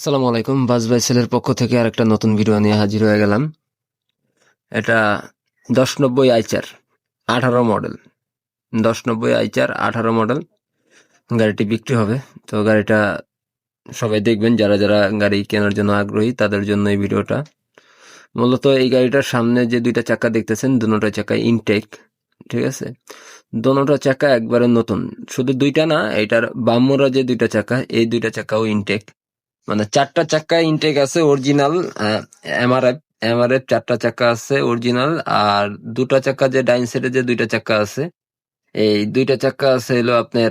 আসসালামু আলাইকুম। বাস ভাই সেলের পক্ষ থেকে আর একটা নতুন ভিডিও নিয়ে হাজির হয়ে গেলাম। এটা দশ নব্বই আইচার আঠারো মডেল দশ নব্বই আইচার আঠারো মডেল গাড়িটি বিক্রি হবে। তো গাড়িটা সবাই দেখবেন, যারা যারা গাড়ি কেনার জন্য আগ্রহী, তাদের জন্য এই ভিডিওটা মূলত এই গাড়িটার সামনে যে দুইটা চাকা দেখতেছেন, দুটো চাকা ইনটেক ঠিক আছে? দোনোটা চাকা একবারে নতুন। শুধু দুইটা না, এটার বাম্মরা যে দুইটা চাকা, এই দুইটা চাকাও ইনটেক মানে চারটা চাকা ইনটেক আছে অরিজিনাল এমআরএফ এমআরএফ চারটা চাকা আছে অরিজিনাল আর দুটা চাকা যে ডাইন সাইডে যে দুইটা চাকা আছে, এই দুইটা চাকা আছে হলো আপনার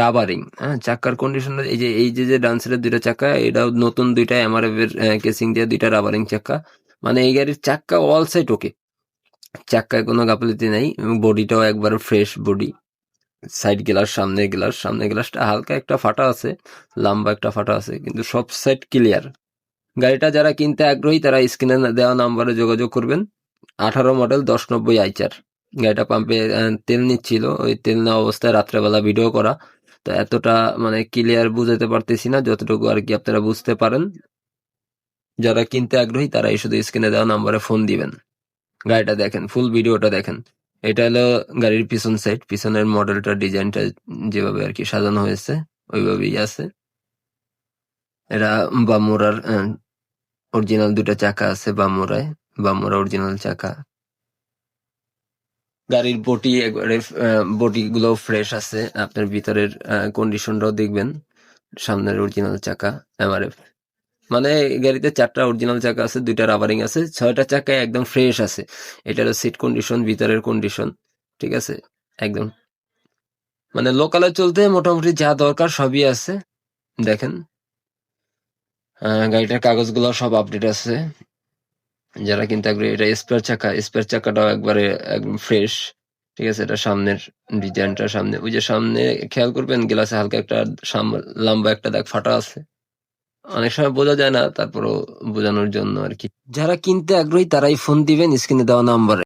রাবারিং হ্যাঁ চাকার কন্ডিশন এই যে এই যে যে ডান সাইডের দুইটা চাকা এটাও নতুন দুইটা এমআরএফ এর কেসিং দিয়ে দুইটা রাবারিং চাকা মানে এই গাড়ির চাক্কা অল সাইড ওকে চাক্কায় কোনো গাফিলতি নেই বডিটাও একবার ফ্রেশ বডি সাইড গ্লাস, সামনে গ্লাস, সামনে গ্লাসটা হালকা একটা ফাটা আছে, লম্বা একটা ফাটা আছে, কিন্তু সব সাইড ক্লিয়ার গাড়িটা যারা কিনতে আগ্রহী, তারা স্ক্রিনে দেওয়া নাম্বারে যোগাযোগ করবেন। আঠারো মডেল দশ নব্বই আইচার গাড়িটা পাম্পে তেল নিচ্ছিল, ওই তেল নেওয়া অবস্থায় রাত্রেবেলা ভিডিও করা। তো এতটা মানে ক্লিয়ার বুঝাতে পারতেছি না, যতটুকু আর কি আপনারা বুঝতে পারেন। যারা কিনতে আগ্রহী তারা এই শুধু স্ক্রিনে দেওয়া নাম্বারে ফোন দিবেন। গাড়িটা দেখেন ফুল ভিডিওটা দেখেন। এটা হলো গাড়ির পিছন সাইড পিছনের মডেলটা ডিজাইনটা যেভাবে আর কি সাজানো হয়েছে, ওইভাবেই আছে। এটা বামুরার অরিজিনাল দুটা চাকা আছে বামুরায়, বামুরা অরিজিনাল চাকা। গাড়ির বডি একবারে বডি গুলো ফ্রেশ আছে, আপনার ভিতরের কন্ডিশনটাও দেখবেন, সামনের অরিজিনাল চাকা এমআরএফ মানে গাড়িতে চারটা অরিজিনাল চাকা আছে, দুইটা রাবারিং আছে, ছয়টা চাকায় একদম ফ্রেশ আছে। এটার সিট কন্ডিশন ভিতরের কন্ডিশন ঠিক আছে? একদম। মানে লোকালে চলতে মোটামুটি যা দরকার সবই আছে, দেখেন। গাড়িটার কাগজগুলো সব আপডেট আছে। যারা কিন্তু আগ্রহী, এটা স্পেয়ার চাকা স্পেয়ার চাকাটাও একবারে একদম ফ্রেশ ঠিক আছে? এটা সামনের ডিজাইনটা সামনে, ওই যে সামনে খেয়াল করবেন, গ্লাসে হালকা একটা লম্বা একটা দাগ ফাটা আছে। অনেক সময় বোঝা যায় না, তারপরও বোঝানোর জন্য আর কি। যারা কিনতে আগ্রহী তারাই ফোন দিবেন স্ক্রিনে দেওয়া নাম্বারে